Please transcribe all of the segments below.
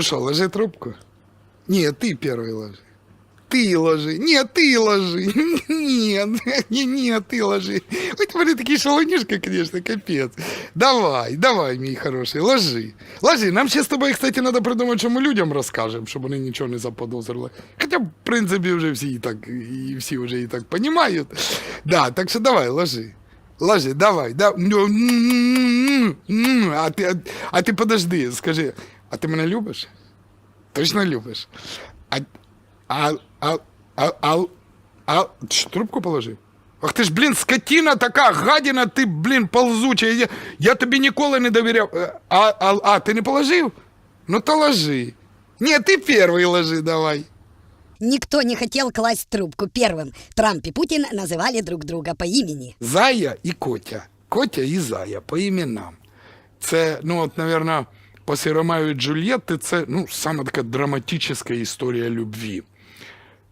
Ну що, ложи трубку? Ні, ти перший ложи. Ти ложи. Ні, ти ложи. Ні, ні, ні, ти ложи. Ой, ти мене такий шалунішка, конечно, капець. Давай, давай, мій хороший, ложи. Ложи. Нам ще з тобою, кстати, треба придумати, що ми людям розкажемо, щоб вони нічого не заподозрили. Хоча, в принципі, вже всі і так, і всі вже і так розуміють. Да, так що давай, ложи. Ложи, давай, да. Ну, м-м-м, м. А ти, а, а ти подожди, скажи, а ти мене любиш? Точно любиш? А, а, а, а, а, а, Тш, трубку положи. Ах ти ж, блін, скотина така, гадіна, ти, блін, ползуча. Я, я тобі ніколи не довіряв. Е, А, а, а, ти не положив? Ну то ложи. Ні, ти перший ложи, давай. Никто не хотел класть трубку первым. Трамп и Путин называли друг друга по имени. Зая і Котя. Котя і Зая по іменам. Це, ну от, наверное, Після Ромео і Джульєтти, це ну, саме така драматична історія любві.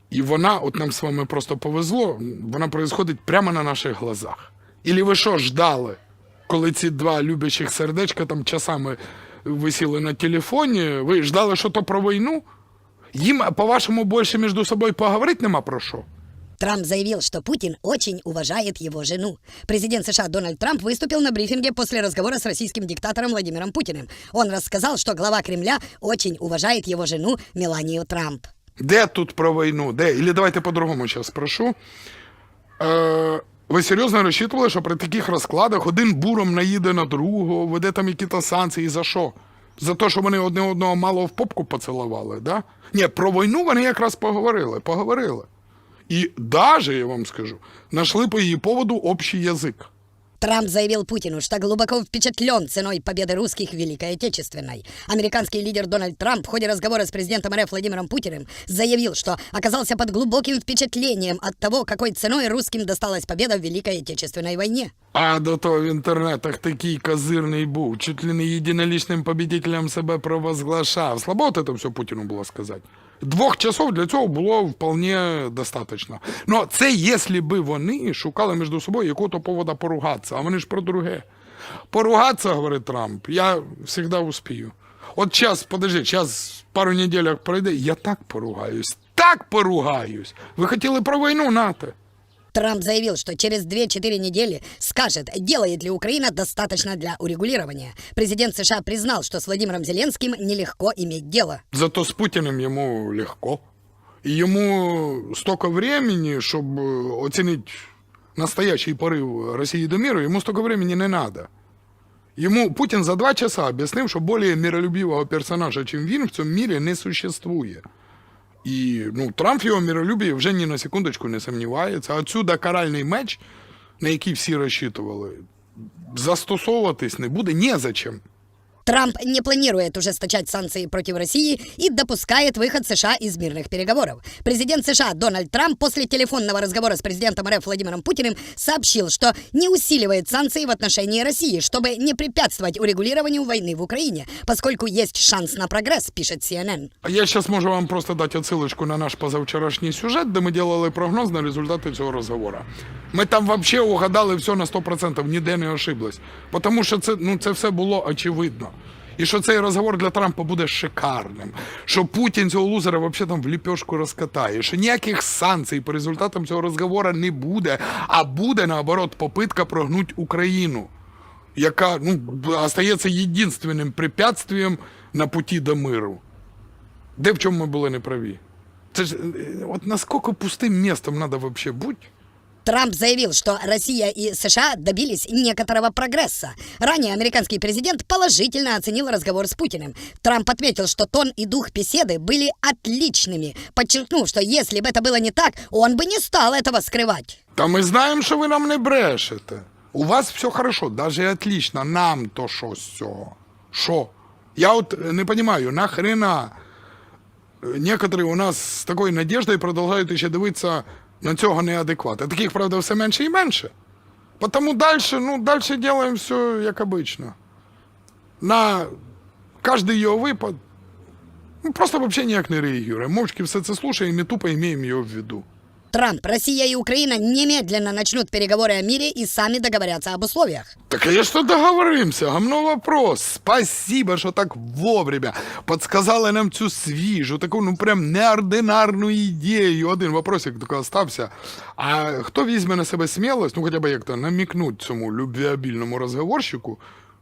І вона, от нам з вами просто повезло, вона происходить прямо на наших глазах. Ілі ви що ждали, коли ці два любячих сердечка там часами висіли на телефоні, ви ждали, що то про війну? Їм, по-вашому, більше між собою поговорити нема про що? Трамп заявил, что Путин очень уважает его жену. Президент США Дональд Трамп выступил на брифинге после разговора с российским диктатором Владимиром Путиным. Он рассказал, что глава Кремля очень уважает его жену Меланию Трамп. Де тут про війну? Де? Или давайте по-другому зараз спрошу. Е, ви серйозно розчитували, що при таких розкладах один буром наїде на другого, веде там якісь санкції за що? За те, що вони одне одного мало в попку поцілували, да? Ні, про війну вони якраз поговорили, поговорили. І даже, я вам скажу, знайшли по її поводу общий язик. Трамп заявил Путину, что глубоко впечатлен ценой победы русских в Великой Отечественной. Американский лидер Дональд Трамп в ходе разговора с президентом РФ Владимиром Путиным заявил, что оказался под глубоким впечатлением от того, какой ценой русским досталась победа в Великой Отечественной войне. А до того в інтернетах такий козирний був, чуть ли не єдинолічним победителем себе провозглашав. Слабо от це все Путіну було сказати. Двох часов для цього було вполне достатньо. Ну, це якщо би вони шукали між собою якого-то повода поругатися, а вони ж про друге. Поругатися, говорить Трамп, я завжди успію. От час, подожди, час пару неділях пройде, я так поругаюсь, так поругаюсь. Ви хотіли про війну, нате. Трамп заявил, что через 2-4 недели скажет, делает ли Украина достаточно для урегулирования. Президент США признал, что с Владимиром Зеленским нелегко иметь дело. Зато с Путіним йому легко. І йому стільки времени, щоб е, оцінити настоящий порив Росії до миру, йому стільки времени не треба. Йому Путін за два часа об'яснив, що більш миролюбивого персонажа, чим він, в цьому мірі не существує. І ну, Трамп його миролюбі вже ні на секундочку не сумнівається. Отсюда каральний меч, на який всі розчитували, застосовуватись не буде незачем. Трамп не планирует ужесточать санкции против России и допускает выход США из мирных переговоров. Президент США Дональд Трамп после телефонного разговора с президентом РФ Владимиром Путиным сообщил, что не усиливает санкции в отношении России, чтобы не препятствовать урегулированию войны в Украине, поскольку есть шанс на прогресс, пишет CNN. А Я зараз можу вам просто дати отсилочку на наш позавчорашній сюжет, де ми делали прогноз на результати цього розговору. Ми там вообще угадали все на 100%, ніде не ошиблись. Тому що це, ну, це все було очевидно. І що цей розговор для Трампа буде шикарним, що Путін цього лузера взагалі там в ліпешку розкатає, що ніяких санкцій по результатам цього розговору не буде, а буде наоборот попитка прогнути Україну, яка ну, остається єдинственним препятствием на путі до миру. Де в чому ми були неправі? Це ж е, от наскільки пустим містом треба вообще бути? Трамп заявил, что Россия и США добились некоторого прогресса. Ранее американский президент положительно оценил разговор с Путиным. Трамп отметил, что тон и дух беседы были отличными, подчеркнув, что если бы это было не так, он бы не стал этого скрывать. Та ми знаємо, що ви нам не брешете. У вас все хорошо, даже отлично. Нам то що з цього? Що? Я от е, не розумію, нахрена е, некоторі у нас з такою надіждою продовжують ще дивитися на цього неадеквата. Таких, правда, все менше і менше. Тому далі, ну, далі робимо все як обично. На кожен його випад ну, просто взагалі ніяк не реагуємо. Мовчки все це слушаємо і тупо маємо його в виду. Трамп, Россия и Украина немедленно начнут переговоры о мире и сами договорятся об условиях. Так конечно договоримся, гамно вопрос. Спасибо, що так вовремя подсказали нам цю свіжу, таку ну прям неординарну ідею. Один вопросик тільки остався. А хто візьме на себе смілость, ну хоча б як то намікнуть цьому любвеобільному розговорщику,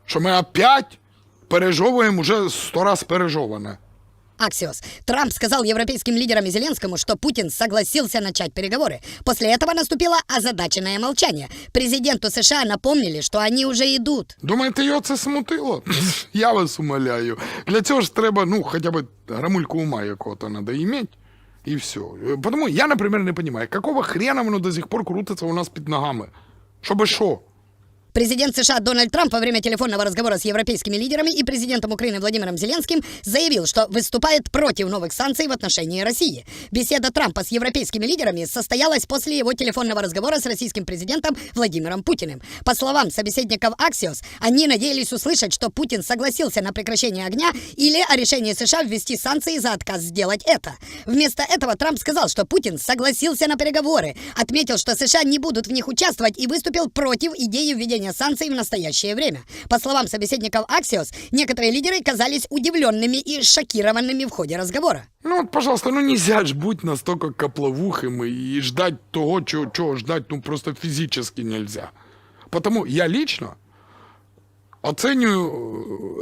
що ми опять пережовуємо уже сто раз пережоване. Аксиос. Трамп сказал европейским лидерам и Зеленскому, что Путин согласился начать переговоры. После этого наступило озадаченное молчание. Президенту США напомнили, что они уже идут. Думаєте, його це смутило? Я вас умоляю. Для цього ж треба, ну, хоча б грамульку ума якого-то надо иметь. И все. Потому я, например, не понимаю, какого хрена воно до сих пор крутиться у нас під ногами? Чтобы що? Президент США Дональд Трамп во время телефонного разговора с европейскими лидерами и президентом Украины Владимиром Зеленским заявил, что выступает против новых санкций в отношении России. Беседа Трампа с европейскими лидерами состоялась после его телефонного разговора с российским президентом Владимиром Путиным. По словам собеседников Axios, они надеялись услышать, что Путин согласился на прекращение огня или о решении США ввести санкции за отказ сделать это. Вместо этого Трамп сказал, что Путин согласился на переговоры, отметил, что США не будут в них участвовать и выступил против идеи введения санкций в настоящее время. По словам собеседников Axios, некоторые лидеры казались удивленными и шокированными в ходе разговора. Ну от, пожалуйста, ну нельзя ж бути настолько копловухими і ждать того, чого, чого ждать, ну просто фізично нельзя. Потому я лично оценюю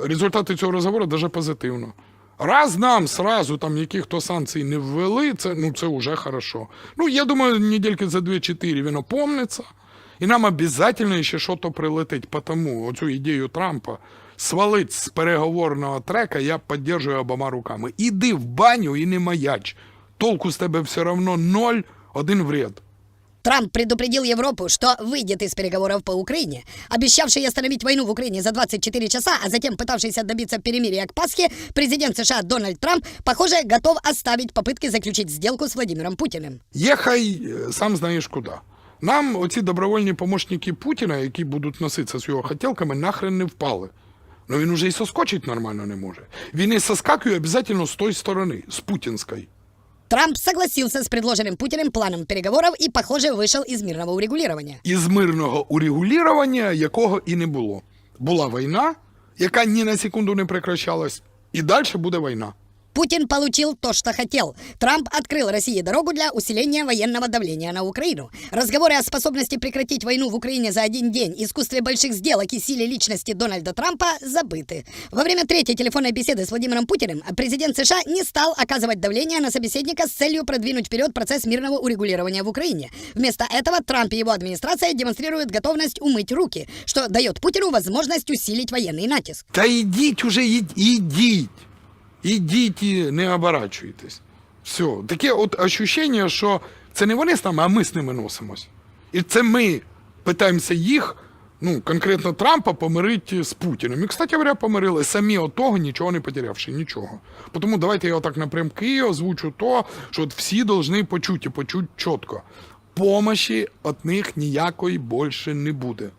е, результати цього розговору даже позитивно. Раз нам сразу там яких-то санкцій не ввели, це, ну, це вже хорошо. Ну, я думаю, недельки за 2-4 він опомниться, і нам обязательно ще щось прилетить. Потому оцю ідею Трампа свалить з переговорного трека я підтримую обома руками. Іди в баню і не маяч. Толку з тебе все равно ноль, один вред. Трамп предупредил Европу, что выйдет из переговоров по Украине. Обещавший остановить войну в Украине за 24 часа, а затем пытавшийся добиться перемирия к Пасхе, президент США Дональд Трамп, похоже, готов оставить попытки заключить сделку с Владимиром Путиным. Єхай е, сам знаєш куди. Нам оці добровольні помощники Путіна, які будуть носитися з його хотілками, нахрен не впали. Ну він уже і соскочить нормально не може. Він і соскакує обов'язково з тої сторони, з путінської. Трамп согласился с предложенным Путиным планом переговоров и, похоже, вышел из мирного урегулирования. Із мирного урегулювання, якого і не було. Була війна, яка ні на секунду не прекращалась, і далі буде війна. Путин получил то, что хотел. Трамп открыл России дорогу для усиления военного давления на Украину. Разговоры о способности прекратить войну в Украине за один день, искусстве больших сделок и силе личности Дональда Трампа забыты. Во время третьей телефонной беседы с Владимиром Путиным президент США не стал оказывать давление на собеседника с целью продвинуть вперед процесс мирного урегулирования в Украине. Вместо этого Трамп и его администрация демонстрируют готовность умыть руки, что дает Путину возможность усилить военный натиск. Та йдіть уже, ід- ідіть. Не оборачуйтесь. Все. Таке от ощущення, що це не вони з нами, а ми з ними носимось. І це ми питаємося їх, ну, конкретно Трампа, помирити з Путіним. І, кстати говоря, помирили самі от того, нічого не потерявши, нічого. Тому давайте я отак напрямки озвучу то, що от всі повинні почути, почути чітко. Помощі від них ніякої більше не буде.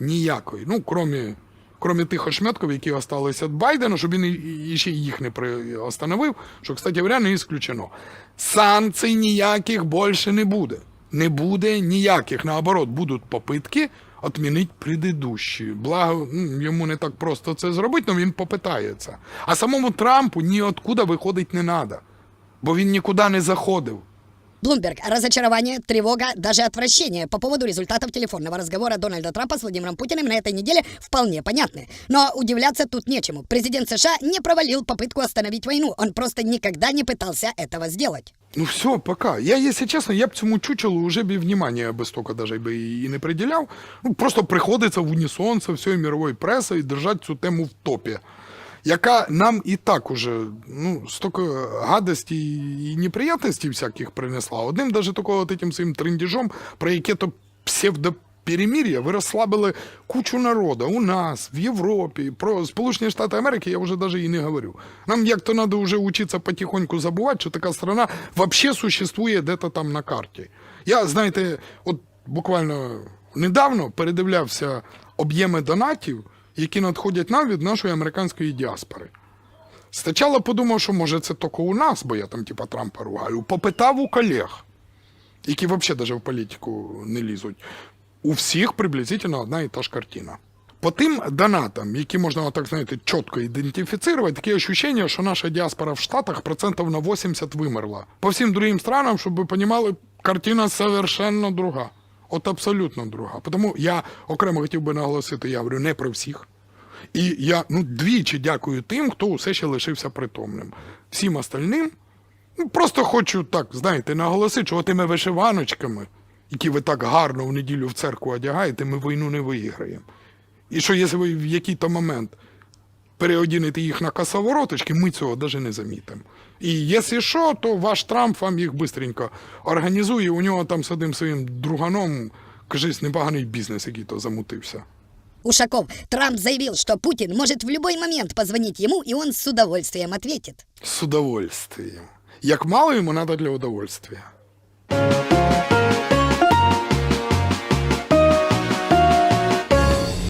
Ніякої. Ну, кроме кроме тих ошметків, які осталися від Байдена, щоб він ще їх не при- остановив, що, кстати не ісключено. Санкцій ніяких більше не буде. Не буде ніяких. Наоборот, будуть попитки відмінити предыдущі. Благо, йому не так просто це зробити, але він попитається. А самому Трампу ніоткуда виходить не треба, бо він нікуди не заходив. Блумберг. Разочарование, тревога, даже отвращение по поводу результатов телефонного разговора Дональда Трампа с Владимиром Путиным на этой неделе вполне понятны. Но удивляться тут нечему. Президент США не провалил попытку остановить войну. Он просто никогда не пытался этого сделать. Ну все, пока. Я, если честно, я б цьому чучелу уже б і внимання без столько даже би і не приділяв. Ну, просто приходиться в унісон со всією мировою пресою держати цю тему в топі, Яка нам і так уже ну, стільки гадостей і неприятностей всяких принесла. Одним даже такого от этим своїм трендіжом, про яке то псевдо перемир'я ви розслабили кучу народу у нас, в Європі, про Сполучені Штати Америки я вже даже і не говорю. Нам як-то треба вже учитися потихоньку забувати, що така страна вообще существує де-то там на карті. Я, знаєте, от буквально недавно передивлявся об'єми донатів, які надходять нам від нашої американської діаспори. Спочатку подумав, що може це тільки у нас, бо я там типа Трампа ругаю. Попитав у колег. які взагалі даже в політику не лізуть, у всіх приблизительно одна і та ж картина. По тим донатам, які можна так знаєте, чітко ідентифікувати, таке ощущення, що наша діаспора в Штатах процентів на 80 вимерла. По всім другим странам, щоб ви розуміли, картина совершенно друга. От абсолютно друга. Тому я окремо хотів би наголосити, я говорю не про всіх. І я ну, двічі дякую тим, хто усе ще лишився притомним. Всім остальним ну, просто хочу так, знаєте, наголосити, що тими вишиваночками, які ви так гарно в неділю в церкву одягаєте, ми війну не виграємо. І що якщо ви в який-то момент переодінете їх на косовороточки, ми цього навіть не замітимо. І якщо що, то ваш Трамп вам їх швидко організує, у нього там з одним своїм друганом, кажись, непоганий бізнес, який то замутився. Ушаков, Трамп заявил, что Путин может в любой момент позвонить ему, и он с удовольствием ответит. З удовольствием. Як мало йому треба для удовольствия.